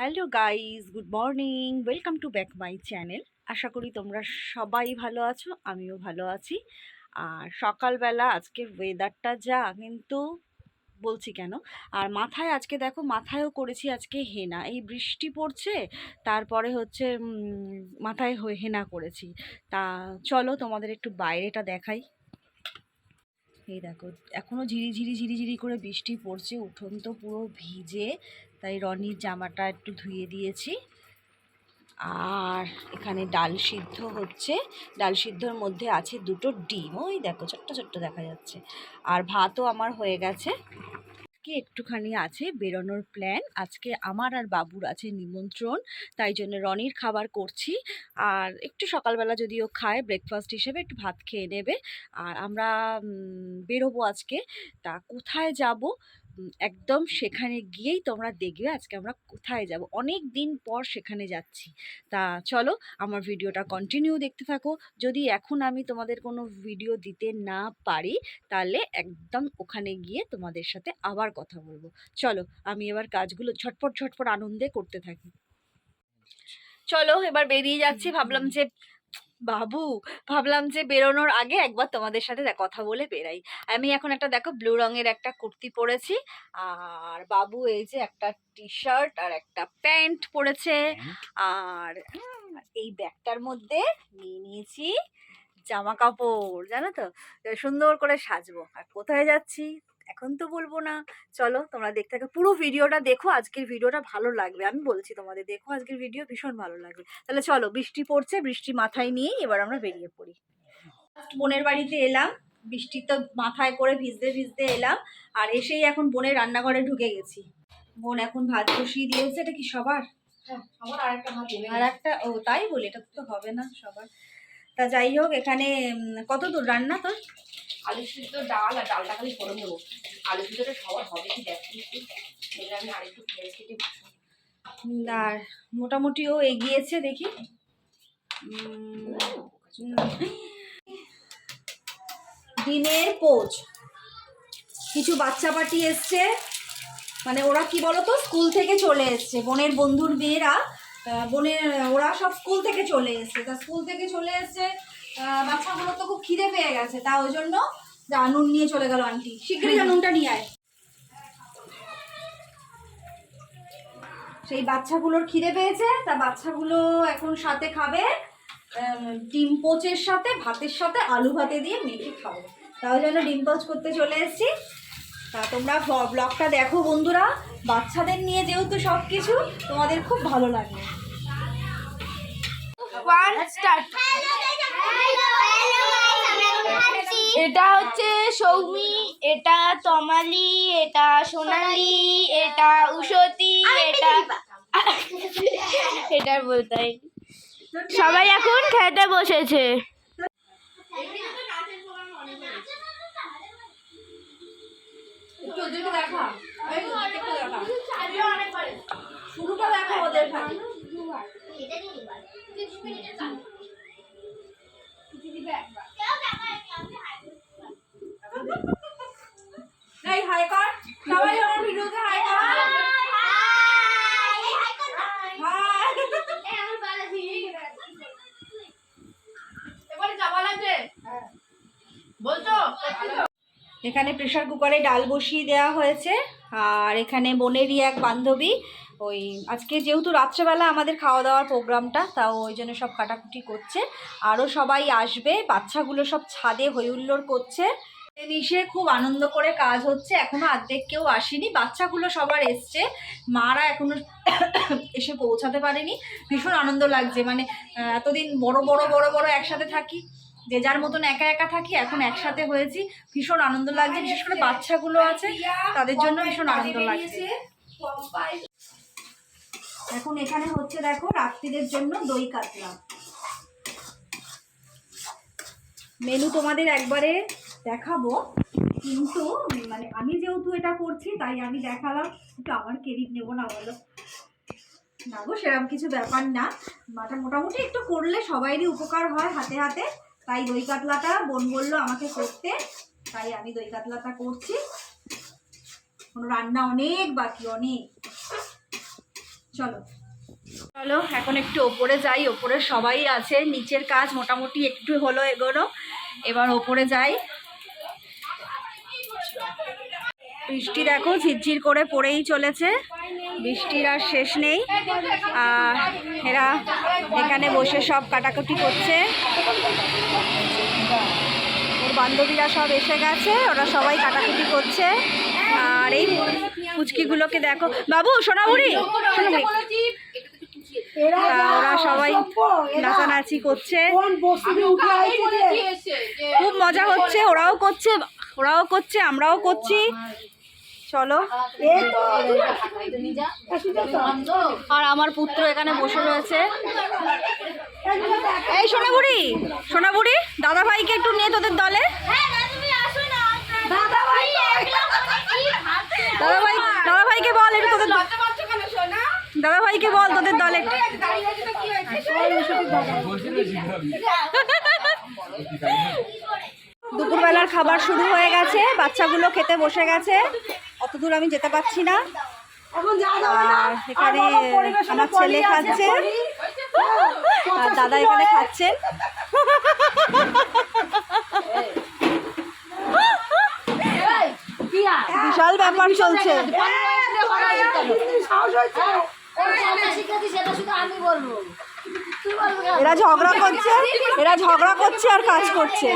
Hello guys good morning, welcome to back my channel. আশা করি তোমরা সবাই ভালো আছো, আমিও ভালো আছি। আর সকালবেলা আজকের ওয়েদারটা যা কিন্তু বলছি কেন? আর মাথায় আজকে দেখো, মাথায়ও করেছি আজকে হেনা। এই বৃষ্টি পড়ছে, তারপরে হচ্ছে মাথায় হেনা করেছি। তা চলো তোমাদের একটু বাইরেটা দেখাই। এই দেখো এখনও ঝিরিঝিরি ঝিরিঝিরি ঝিরি ঝিরি করে বৃষ্টি পড়ছে, উঠোন তো পুরো ভিজে, তাই রনির জামাটা একটু ধুয়ে দিয়েছি। আর এখানে ডাল সিদ্ধ হচ্ছে, ডাল সিদ্ধর মধ্যে আছে দুটো ডিম, ওই দেখো, ছোট্ট ছোট্ট দেখা যাচ্ছে। আর ভাতও আমার হয়ে গেছে। আজকে একটুখানি আছে বেরোনোর প্ল্যান আজকে আমার আর বাবুর আছে নিমন্ত্রণ, তাই জন্য রনির খাবার করছি। আর একটু সকালবেলা যদিও খায় ব্রেকফাস্ট হিসেবে একটু ভাত খেয়ে নেবে। আর আমরা বেরোবো আজকে। তা কোথায় যাব? একদম সেখানে গিয়েই তোমরা দেখবে আজকে আমরা কোথায় যাব। অনেক দিন পর সেখানে যাচ্ছি। তা চলো, আমার ভিডিওটা কন্টিনিউ দেখতে থাকো। যদি এখন আমি তোমাদের কোনো ভিডিও দিতে না পারি, তাহলে একদম ওখানে গিয়ে তোমাদের সাথে আবার কথা বলব। চলো, আমি এবার কাজগুলো ঝটপট ঝটপট আনন্দে করতে থাকি। চলো, এবার বেরিয়ে যাচ্ছি। ভাবলাম যে বাবু ভাবলাম যে বেরোনোর আগে একবার তোমাদের সাথে কথা বলে বেরাই। আমি এখন একটা দেখো ব্লু রঙের একটা কুর্তি পরেছি আর বাবু এই যে একটা টি শার্ট আর একটা প্যান্ট পরেছে। আর এই ব্যাগটার মধ্যে নিয়ে নিয়েছি জামা কাপড় জানো তো? সুন্দর করে সাজবো। আর কোথায় যাচ্ছি? এখন তো বলব না। চলো তোমরা দেখতে থাকো। পুরো ভিডিওটা দেখো আজকের ভিডিওটা ভালো লাগবে। আমি বলছি তোমাদের দেখো আজকের ভিডিও ভীষণ ভালো লাগবে। তাহলে চলো বৃষ্টি পড়ছে বৃষ্টি মাথায় নিয়েই এবার আমরা বেরিয়ে পড়ি। বোনের বাড়িতে এলাম বৃষ্টি তো মাথায় করে ভিজতে ভিজতে এলাম আর এসেই এখন বোনের রান্নাঘরে ঢুকে গেছি। বোন এখন ভাত বসিয়ে দিয়েছে এটা কি সবার? নেবে আর একটা ও তাই বলে এটা তো হবে না সবার। তা যাই হোক এখানে কত দূর রান্না তোর? আলু সিদ্ধ ডাল আর ডালটা খালি ফোড়ন দেবো। আলু সিদ্ধটা সবার হবে কি দেখি আমি আরেকটু পেঁয়াজ কেটে আর মোটামুটি ও এগিয়েছে দেখি। দিনের পোচ। কিছু বাচ্চা পার্টি এসছে। মানে ওরা কি বলতো? স্কুল থেকে চলে এসছে। বোনের বন্ধুর মেয়েরা বোনের ওরা সব স্কুল থেকে চলে এসছে। তা স্কুল থেকে চলে এসছে বাচ্চাগুলো তো খুব খিদে পেয়ে গেছে তা ওই জন্য নুন নিয়ে চলে গেল আন্টি। শীঘ্রই যা নুনটা নিয়ে আয়। সেই বাচ্চাগুলোর খিদে পেয়েছে তা বাচ্চাগুলো এখন সাথে খাবে ডিম পোচের সাথে ভাতের সাথে আলু ভাতে দিয়ে মেখে খাব। তাই জন্য ডিম পোচ করতে চলে এসেছি। তা তোমরা ব্লগটা দেখো বন্ধুরা। বাচ্চাদের নিয়ে যেহেতু সব কিছু তোমাদের খুব ভালো লাগবে এটা হচ্ছে সৌমি এটা তমালি এটা সোনালি এটা উষতি এটা এটা বলতে সবাই এখন খেতে বসেছে। দেখা শুরুটা দেখো ওদের হাই কর। সবাই আমার ভিডিওতে হাই কর। এখানে প্রেশার কুকারে ডাল বসিয়ে দেওয়া হয়েছে। আর এখানে বোনেরই এক বান্ধবী। ওই আজকে যেহেতু রাত্রেবেলা আমাদের খাওয়া দাওয়ার প্রোগ্রামটা, তাও ওই জন্য সব কাটাকুটি করছে। আরও সবাই আসবে, বাচ্চাগুলো সব ছাদে হইহুল্লোড় করছে। মিশে খুব আনন্দ করে কাজ হচ্ছে, এখনও আর্ধেক কেউ আসেনি। বাচ্চাগুলো সবার এসছে, মারা এখনও এসে পৌঁছাতে পারেনি। ভীষণ আনন্দ লাগছে মানে এতদিন বড় বড় বড় বড় একসাথে থাকি যে যার মতন একা একা থাকি এখন একসাথে হয়েছি ভীষণ আনন্দ লাগছে বিশেষ করে বাচ্চাগুলো আছে তাদের জন্য ভীষণ আনন্দ লাগছে। এখন এখানে হচ্ছে দেখো রাত্রিদের জন্য দই কাতলা। মেনু তোমাদের একবারে দেখাবো কিন্তু মানে আমি যেহেতু এটা করছি তাই আমি দেখালাম একটু আমার ক্রেডিট নেব না বলো। না গো সেরকম কিছু ব্যাপার না। মাটা মোটামুটি একটু করলে সবাইরই উপকার হয় হাতে হাতে। তাই দই কাতলাটা, বোন বলল আমাকে করতে, তাই আমি দই কাতলাটা করছি। রান্না অনেক বাকি, অনেক। চলো। চলো, এখন একটু ওপরে যাই, ওপরে সবাই আছে, নিচের কাজ মোটামুটি একটু হলো এগোনো, এবার ওপরে যাই। বৃষ্টি দেখো, ঝিরঝির করে পড়েই চলেছে, বৃষ্টির আর শেষ নেই। এরা এখানে বসে সব কাটাকুটি করছে। ওর বান্ধবীরা সব এসে গেছে ওরা সবাই কাটাকুটি করছে। আর এই পুচকিগুলোকে দেখো। বাবু সোনামুড়ি সোনামুড়ি। ওরা সবাই নাচানাচি করছে। খুব মজা হচ্ছে ওরাও করছে ওরাও করছে আমরাও করছি। চলো। আর আমার পুত্র এখানে বসে রয়েছে। এই সোনাবুড়ি সোনাবুড়ি দাদা ভাইকে একটু নিয়ে তোদের দলে। দাদা ভাই দাদা ভাইকে বল একটু তোদের দাদা ভাইকে বল তোদের দলে দুপুরবেলার খাবার শুরু হয়ে গেছে বাচ্চাগুলো খেতে বসে গেছে। অত দূর আমি যেতে পারছি না। আর এখানে আমার ছেলে খাচ্ছে। আর দাদা এখানে খাচ্ছেন বিশাল ব্যাপার চলছে এরা ঝগড়া করছে এরা ঝগড়া করছে আর কাজ করছে